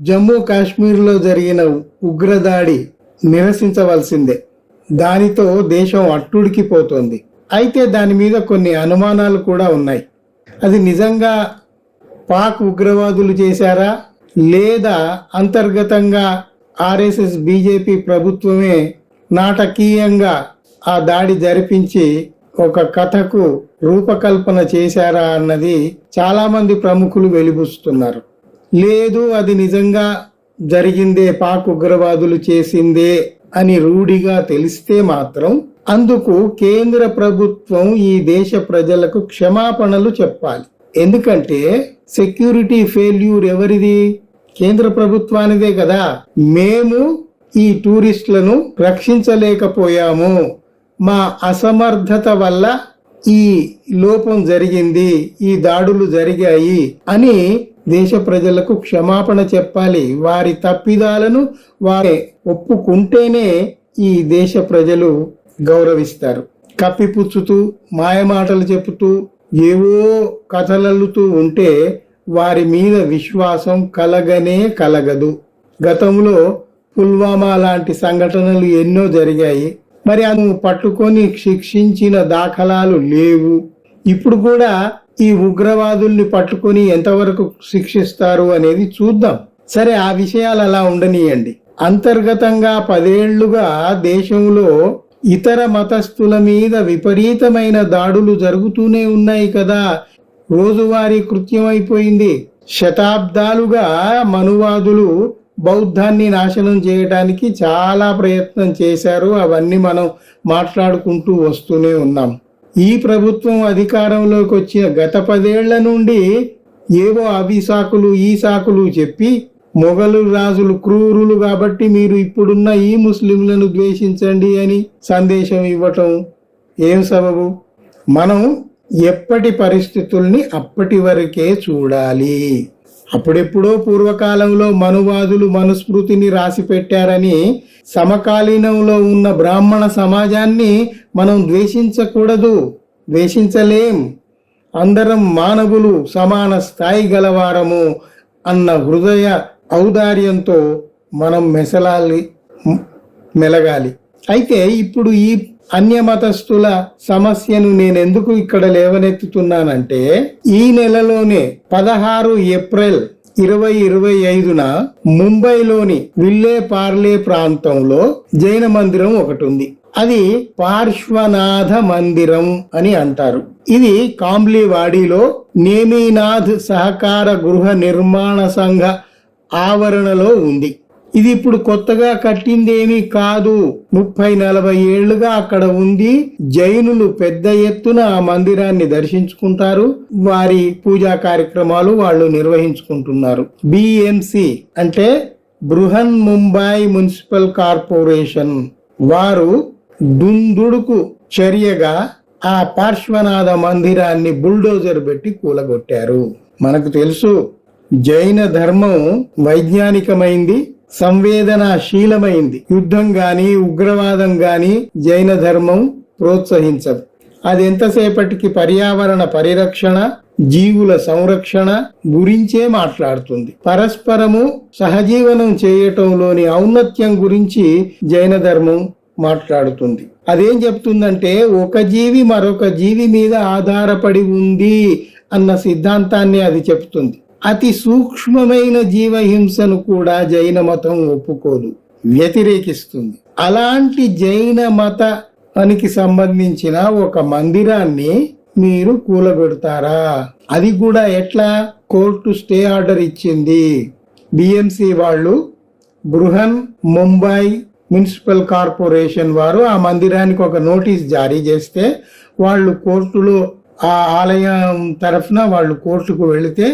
జమ్మూ కాశ్మీర్లో జరిగిన ఉగ్రదాడి నిరసించవలసిందే. దానితో దేశం అట్టుడికిపోతోంది. అయితే దాని మీద కొన్ని అనుమానాలు కూడా ఉన్నాయి. అది నిజంగా పాక్ ఉగ్రవాదులు చేశారా? లేదా అంతర్గతంగా ఆర్ఎస్ఎస్ బీజేపీ ప్రభుత్వమే నాటకీయంగా ఆ దాడి జరిపించి ఒక కథకు రూపకల్పన చేశారా అన్నది చాలామంది ప్రముఖులు వెలిబుస్తున్నారు. లేదు అది నిజంగా జరిగిందే పాక్ ఉగ్రవాదులు చేసిందే అని రూఢిగా తెలిస్తే మాత్రం అందుకు కేంద్ర ప్రభుత్వం ఈ దేశ ప్రజలకు క్షమాపణలు చెప్పాలి. ఎందుకంటే సెక్యూరిటీ ఫెయిల్యూర్ ఎవరిది? కేంద్ర ప్రభుత్వానిదే కదా. మేము ఈ టూరిస్టులను రక్షించలేకపోయాము. మా అసమర్థత వల్ల ఈ లోపం జరిగింది ఈ దాడులు జరిగాయి అని దేశ ప్రజలకు క్షమాపణ చెప్పాలి. వారి తప్పిదాలను వారే ఒప్పుకుంటేనే ఈ దేశ ప్రజలు గౌరవిస్తారు. కప్పిపుచ్చుతూ మాయమాటలు చెబుతూ ఏవో కథలల్లుతూ ఉంటే వారి మీద విశ్వాసం కలగనే కలగదు. గతంలో పుల్వామా లాంటి సంఘటనలు ఎన్నో జరిగాయి. మరి అను పట్టుకొని శిక్షించిన దాఖలాలు లేవు. ఇప్పుడు కూడా ఈ ఉగ్రవాదుల్ని పట్టుకొని ఎంతవరకు శిక్షిస్తారు అనేది చూద్దాం. సరే ఆ విషయాలు అలా ఉండనీయండి. అంతర్గతంగా పదేళ్ళుగా దేశంలో ఇతర మతస్థుల మీద విపరీతమైన దాడులు జరుగుతూనే ఉన్నాయి కదా. రోజువారీ కృత్యం అయిపోయింది శతాబ్దాలుగా మనువాదులు బౌద్ధాన్ని నాశనం చేయడానికి చాలా ప్రయత్నం చేశారు. అవన్నీ మనం మాట్లాడుకుంటూ వస్తూనే ఉన్నాం. ఈ ప్రభుత్వం అధికారంలోకి వచ్చిన గత పదేళ్ళ నుండి ఏవో అవి సాకులు ఈ సాకులు చెప్పి మొఘలు రాజులు క్రూరులు కాబట్టి మీరు ఇప్పుడున్న ఈ ముస్లింలను ద్వేషించండి అని సందేశం ఇవ్వటం ఏం సబబు? మనం ఎప్పటి పరిస్థితుల్ని అప్పటి వరకే చూడాలి. అప్పుడెప్పుడో పూర్వకాలంలో మనువాదులు మనుస్మృతిని రాసిపెట్టారని సమకాలీనంలో ఉన్న బ్రాహ్మణ సమాజాన్ని మనం ద్వేషించకూడదు ద్వేషించలేం. అందరం మానవులు సమాన స్థాయి గలవారము అన్న హృదయ ఔదార్యంతో మనం మెసలాలి మెలగాలి. అయితే ఇప్పుడు ఈ అన్యమతస్థుల సమస్యను నేనెందుకు ఇక్కడ లేవనెత్తుతున్నానంటే ఈ నెలలోనే పదహారు ఏప్రిల్ ఇరవై ఇరవై ఐదున ముంబైలోని విల్లే పార్లే ప్రాంతంలో జైన మందిరం ఒకటి ఉంది అది పార్శ్వనాథ మందిరం అని అంటారు. ఇది కాంబ్లీవాడిలో నేమీనాథ్ సహకార గృహ నిర్మాణ సంఘ ఆవరణలో ఉంది. ఇది ఇప్పుడు కొత్తగా కట్టిందేమీ కాదు. ముప్పై నలభై ఏళ్ళుగా అక్కడ ఉంది జైనులు పెద్ద ఎత్తున ఆ మందిరాన్ని దర్శించుకుంటారు. వారి పూజా కార్యక్రమాలు వాళ్ళు నిర్వహించుకుంటున్నారు. బిఎంసి అంటే బృహన్ ముంబై మున్సిపల్ కార్పొరేషన్. వారు దుందుడుకు చర్యగా ఆ పార్శ్వనాథ మందిరాన్ని బుల్డోజర్ పెట్టి కూలగొట్టారు. మనకు తెలుసు జైన ధర్మం వైజ్ఞానికమైంది. సంవేదనాశీలమైంది. యుద్ధం గాని ఉగ్రవాదం గాని జైన ధర్మం ప్రోత్సహించదు. అది ఎంతసేపటికి పర్యావరణ పరిరక్షణ జీవుల సంరక్షణ గురించే మాట్లాడుతుంది. పరస్పరము సహజీవనం చేయటంలోని ఔన్నత్యం గురించి జైన ధర్మం మాట్లాడుతుంది. అదేం చెప్తుందంటే ఒక జీవి మరొక జీవి మీద ఆధారపడి ఉంది అన్న సిద్ధాంతాన్ని అది చెప్తుంది. అతి సూక్ష్మమైన జీవహింసను కూడా జైన మతం ఒప్పుకోదు వ్యతిరేకిస్తుంది. అలాంటి జైన మతానికి సంబంధించిన ఒక మందిరాన్ని మీరు కూలబెడతారా అది కూడా ఎట్లా? కోర్టు స్టే ఆర్డర్ ఇచ్చింది. బిఎంసి వాళ్ళు బృహన్ ముంబై మున్సిపల్ కార్పొరేషన్ వారు ఆ మందిరానికి ఒక నోటీస్ జారీ చేస్తే వాళ్ళు కోర్టులో ఆ ఆలయం తరఫున వాళ్ళు కోర్టుకు వెళితే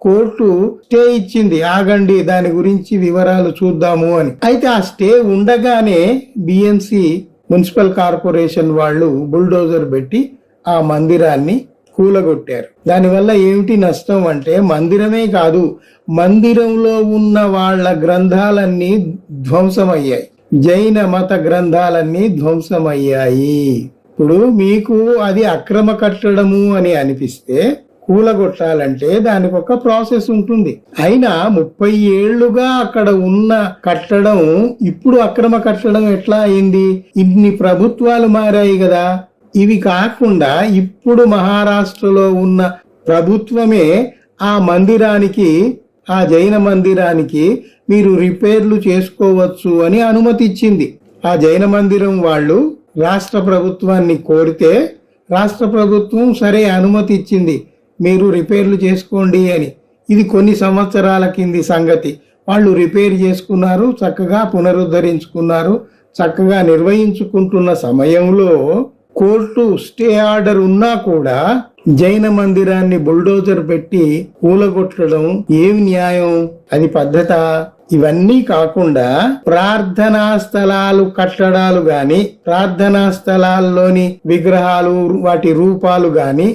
కోర్టు స్టే ఇచ్చింది. ఆగండి దాని గురించి వివరాలు చూద్దాము అని. అయితే ఆ స్టే ఉండగానే బిఎంసి మున్సిపల్ కార్పొరేషన్ వాళ్ళు బుల్డోజర్ పెట్టి ఆ మందిరాన్ని కూలగొట్టారు. దానివల్ల ఏమిటి నష్టం అంటే మందిరమే కాదు మందిరంలో ఉన్న వాళ్ళ గ్రంథాలన్నీ ధ్వంసమయ్యాయి. జైన మత గ్రంథాలన్నీ ధ్వంసమయ్యాయి. ఇప్పుడు మీకు అది అక్రమ కట్టడము అని అనిపిస్తే కూలగొట్టాలంటే దానికి ఒక ప్రాసెస్ ఉంటుంది. అయినా ముప్పై ఏళ్ళుగా అక్కడ ఉన్న కట్టడం ఇప్పుడు అక్రమ కట్టడం ఎట్లా అయింది? ఇన్ని ప్రభుత్వాలు మారాయి కదా. ఇవి కాకుండా ఇప్పుడు మహారాష్ట్రలో ఉన్న ప్రభుత్వమే ఆ మందిరానికి ఆ జైన మందిరానికి మీరు రిపేర్లు చేసుకోవచ్చు అని అనుమతి ఇచ్చింది ఆ జైన మందిరం వాళ్ళు రాష్ట్ర ప్రభుత్వాన్ని కోరితే రాష్ట్ర ప్రభుత్వం సరే అనుమతి ఇచ్చింది మీరు రిపేర్లు చేసుకోండి అని. ఇది కొన్ని సంవత్సరాల కింది సంగతి. వాళ్ళు రిపేర్ చేసుకున్నారు చక్కగా పునరుద్ధరించుకున్నారు చక్కగా నిర్వహించుకుంటున్న సమయంలో కోర్టు స్టే ఆర్డర్ ఉన్నా కూడా జైన మందిరాన్ని బుల్డోజర్ పెట్టి కూలగొట్టడం ఏమి న్యాయం? అది పద్ధత? ఇవన్నీ కాకుండా ప్రార్థనా స్థలాలు కట్టడాలు గాని ప్రార్థనా స్థలాల్లోని విగ్రహాలు వాటి రూపాలు గాని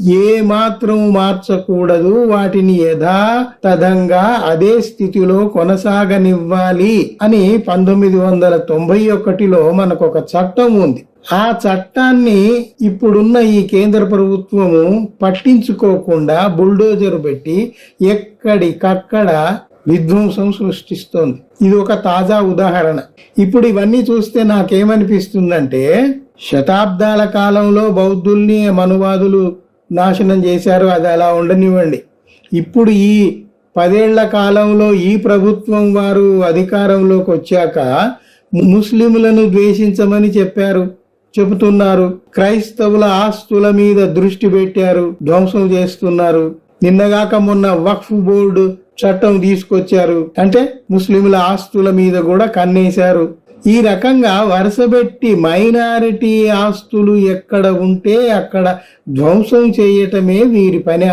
ఏ మాత్రం మార్చకూడదు వాటిని యథాతథంగా అదే స్థితిలో కొనసాగనివ్వాలి అని పంతొమ్మిది వందల తొంభై ఒకటిలో మనకు ఒక చట్టం ఉంది. ఆ చట్టాన్ని ఇప్పుడున్న ఈ కేంద్ర ప్రభుత్వము పట్టించుకోకుండా బుల్డోజర్ పెట్టి ఎక్కడికక్కడ విధ్వంసం సృష్టిస్తోంది. ఇది ఒక తాజా ఉదాహరణ. ఇప్పుడు ఇవన్నీ చూస్తే నాకేమనిపిస్తుందంటే శతాబ్దాల కాలంలో బౌద్ధుల్ని మనువాదులు నాశనం చేశారు అది అలా ఉండనివ్వండి. ఇప్పుడు ఈ పదేళ్ళ కాలంలో ఈ ప్రభుత్వం వారు అధికారంలోకి వచ్చాక ముస్లింలను ద్వేషించమని చెప్పారు చెబుతున్నారు. క్రైస్తవుల ఆస్తుల మీద దృష్టి పెట్టారు ధ్వంసం చేస్తున్నారు. నిన్నగాక మొన్న వక్ఫ్ బోర్డు చట్టం తీసుకొచ్చారు. అంటే ముస్లింల ఆస్తుల మీద కూడా కన్నేశారు. ఈ రకంగా వరుసబెట్టి మైనారిటీ ఆస్తులు ఎక్కడ ఉంటే అక్కడ ధ్వంసం చేయటమే వీరి పని.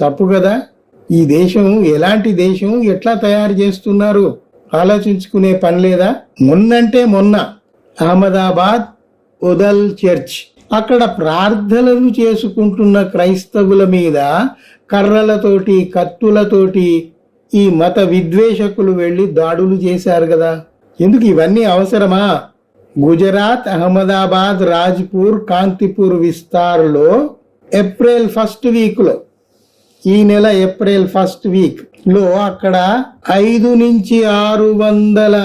తప్పు కదా? ఈ దేశం ఎలాంటి దేశం? ఎట్లా తయారు చేస్తున్నారు? ఆలోచించుకునే పని లేదా? మొన్నంటే మొన్న అహ్మదాబాద్ ఉదల్ చర్చ్. అక్కడ ప్రార్థనలు చేసుకుంటున్న క్రైస్తవుల మీద కర్రలతోటి కత్తులతోటి ఈ మత విద్వేషకులు వెళ్ళి దాడులు చేశారు కదా? ఎందుకు ఇవన్నీ అవసరమా? గుజరాత్ అహ్మదాబాద్ రాజ్పూర్ కాంతిపూర్ విస్తార్లో ఏప్రిల్ ఫస్ట్ వీక్లో ఈ నెల ఏప్రిల్ ఫస్ట్ వీక్లో అక్కడ ఐదు నుంచి ఆరు వందల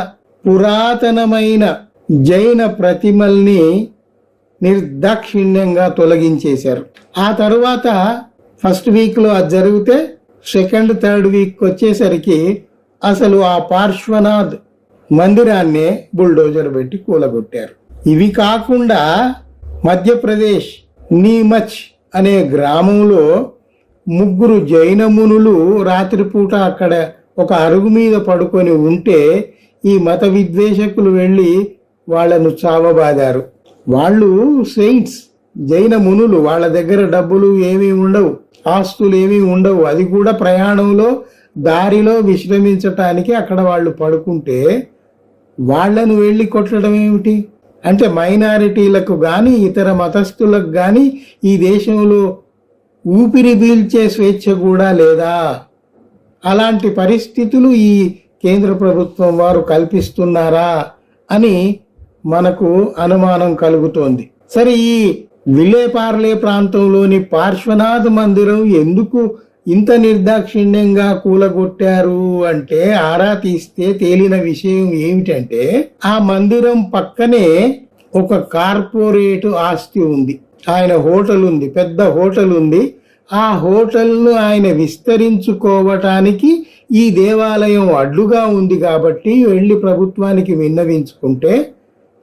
పురాతనమైన జైన ప్రతిమల్ని నిర్దాక్షిణ్యంగా తొలగించేశారు. ఆ తరువాత ఫస్ట్ వీక్లో అది జరిగితే సెకండ్ థర్డ్ వీక్ వచ్చేసరికి అసలు ఆ పార్శ్వనాథ్ మందిరాన్నే బుల్డోజర్ పెట్టి కూలగొట్టారు. ఇవి కాకుండా మధ్యప్రదేశ్ నీమచ్ అనే గ్రామంలో ముగ్గురు జైన మునులు రాత్రిపూట అక్కడ ఒక అరుగు మీద పడుకొని ఉంటే ఈ మత విద్వేషకులు వెళ్ళి వాళ్ళను చావబాదారు. వాళ్ళు సెయింట్స్ జైన మునులు వాళ్ళ దగ్గర డబ్బులు ఏమీ ఉండవు ఆస్తులు ఏమీ ఉండవు. అది కూడా ప్రయాణంలో దారిలో విశ్రమించటానికి అక్కడ వాళ్ళు పడుకుంటే వాళ్ళను వెళ్ళి కొట్టడం ఏమిటి? అంటే మైనారిటీలకు కానీ ఇతర మతస్థులకు కానీ ఈ దేశంలో ఊపిరి పీల్చే స్వేచ్ఛ కూడా లేదా? అలాంటి పరిస్థితులు ఈ కేంద్ర ప్రభుత్వం వారు కల్పిస్తున్నారా అని మనకు అనుమానం కలుగుతోంది. సరే ఈ విలేపార్లే ప్రాంతంలోని పార్శ్వనాథ్ మందిరం ఎందుకు ఇంత నిర్దాక్షిణ్యంగా కూలగొట్టారు అంటే ఆరా తీస్తే తేలిన విషయం ఏమిటంటే ఆ మందిరం పక్కనే ఒక కార్పొరేట్ ఆస్తి ఉంది. ఆయన హోటల్ ఉంది పెద్ద హోటల్ ఉంది. ఆ హోటల్ను ఆయన విస్తరించుకోవటానికి ఈ దేవాలయం అడ్డుగా ఉంది కాబట్టి వెళ్ళి ప్రభుత్వానికి విన్నవించుకుంటే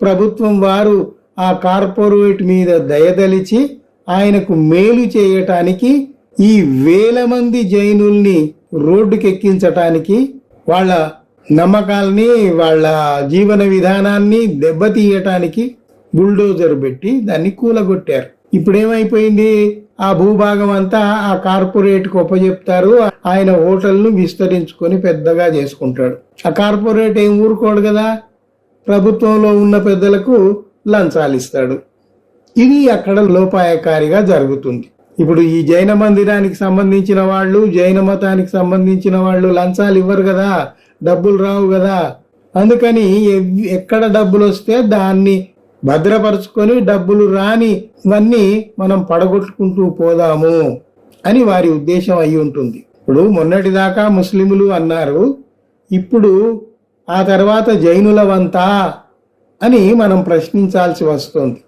ప్రభుత్వం వారు ఆ కార్పొరేట్ మీద దయదలిచి ఆయనకు మేలు చేయటానికి ఈ వేల మంది జైనుల్ని రోడ్డుకి ఎక్కించటానికి వాళ్ళ నమ్మకాల్ని వాళ్ళ జీవన విధానాన్ని దెబ్బతీయటానికి బుల్డోజర్ పెట్టి దాన్ని కూలగొట్టారు. ఇప్పుడేమైపోయింది? ఆ భూభాగం అంతా ఆ కార్పొరేట్ చెప్తారు ఆయన హోటల్ను విస్తరించుకొని పెద్దగా చేసుకుంటాడు. ఆ కార్పొరేట్ ఏం ఊరుకోడు కదా? ప్రభుత్వంలో ఉన్న పెద్దలకు లంచాలు ఇస్తాడు ఇది అక్కడ లోపాయకారిగా జరుగుతుంది. ఇప్పుడు ఈ జైన మందిరానికి సంబంధించిన వాళ్ళు జైన మతానికి సంబంధించిన వాళ్ళు లంచాలు ఇవ్వరు కదా డబ్బులు రావు కదా. అందుకని ఎక్కడ డబ్బులు వస్తే దాన్ని భద్రపరుచుకొని డబ్బులు రాని ఇవన్నీ మనం పడగొట్టుకుంటూ పోదాము అని వారి ఉద్దేశం అయి ఉంటుంది. ఇప్పుడు మొన్నటిదాకా ముస్లిములు అన్నారు ఇప్పుడు ఆ తర్వాత జైనులవంతా అని మనం ప్రశ్నించాల్సి వస్తుంది.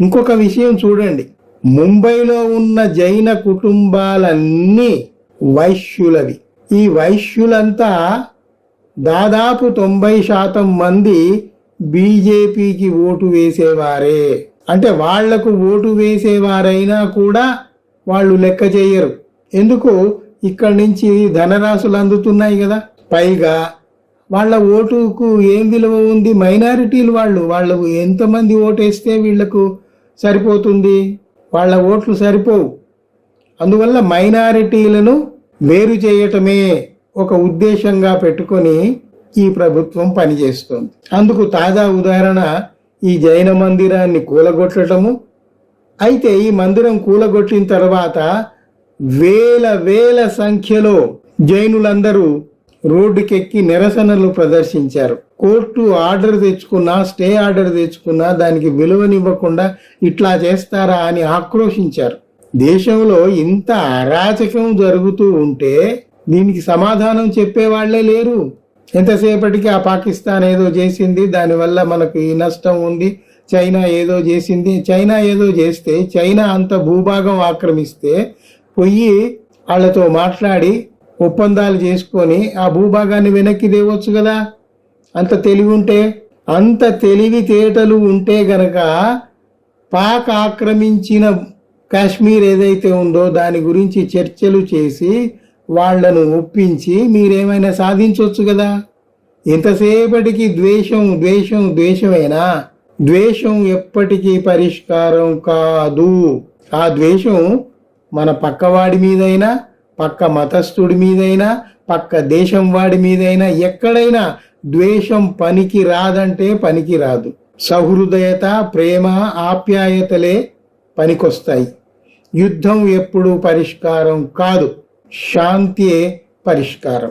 ఇంకొక విషయం చూడండి. ముంబైలో ఉన్న జైన కుటుంబాలన్నీ వైశ్యులవి. ఈ వైశ్యులంతా దాదాపు తొంభై శాతం మంది బీజేపీకి ఓటు వేసేవారే. అంటే వాళ్ళకు ఓటు వేసేవారైనా కూడా వాళ్ళు లెక్క చేయరు. ఎందుకు? ఇక్కడి నుంచి ధనరాశులు అందుతున్నాయి కదా. పైగా వాళ్ళ ఓటుకు ఏం విలువ ఉంది? మైనారిటీలు వాళ్ళు. వాళ్ళు ఎంతమంది ఓటేస్తే వీళ్ళకు సరిపోతుంది? వాళ్ళ ఓట్లు సరిపోవు. అందువల్ల మైనారిటీలను వేరు చేయటమే ఒక ఉద్దేశంగా పెట్టుకొని ఈ ప్రభుత్వం పనిచేస్తుంది. అందుకు తాజా ఉదాహరణ ఈ జైన మందిరాన్ని కూలగొట్టడము. అయితే ఈ మందిరం కూలగొట్టిన తర్వాత వేల వేల సంఖ్యలో జైనులందరూ రోడ్డుకెక్కి నిరసనలు ప్రదర్శించారు. కోర్టు ఆర్డర్ తెచ్చుకున్నా స్టే ఆర్డర్ తెచ్చుకున్నా దానికి విలువనివ్వకుండా ఇట్లా చేస్తారా అని ఆక్రోశించారు. దేశంలో ఇంత అరాచకం జరుగుతూ ఉంటే దీనికి సమాధానం చెప్పేవాళ్ళే లేరు. ఎంతసేపటికి ఆ పాకిస్తాన్ ఏదో చేసింది దానివల్ల మనకు ఈ నష్టం ఉంది చైనా ఏదో చేసింది చైనా ఏదో చేస్తే చైనా అంత భూభాగం ఆక్రమిస్తే పోయి వాళ్ళతో మాట్లాడి ఒప్పందాలు చేసుకొని ఆ భూభాగాన్ని వెనక్కి తేవచ్చు కదా? అంత తెలివి ఉంటే అంత తెలివితేటలు ఉంటే గనక పాక్ ఆక్రమించిన కాశ్మీర్ ఏదైతే ఉందో దాని గురించి చర్చలు చేసి వాళ్ళను ఒప్పించి మీరేమైనా సాధించవచ్చు కదా? ఎంతసేపటికి ద్వేషం ద్వేషం ద్వేషమేనా? ద్వేషం ఎప్పటికీ పరిష్కారం కాదు. ఆ ద్వేషం మన పక్కవాడి మీదైనా పక్క మతస్థుడి మీదైనా పక్క దేశం వాడి మీదైనా ఎక్కడైనా ద్వేషం పనికి రాదంటే పనికి రాదు. సహృదయత ప్రేమ ఆప్యాయతలే పనికొస్తాయి. యుద్ధం ఎప్పుడూ పరిష్కారం కాదు. శాంతియే పరిష్కారం.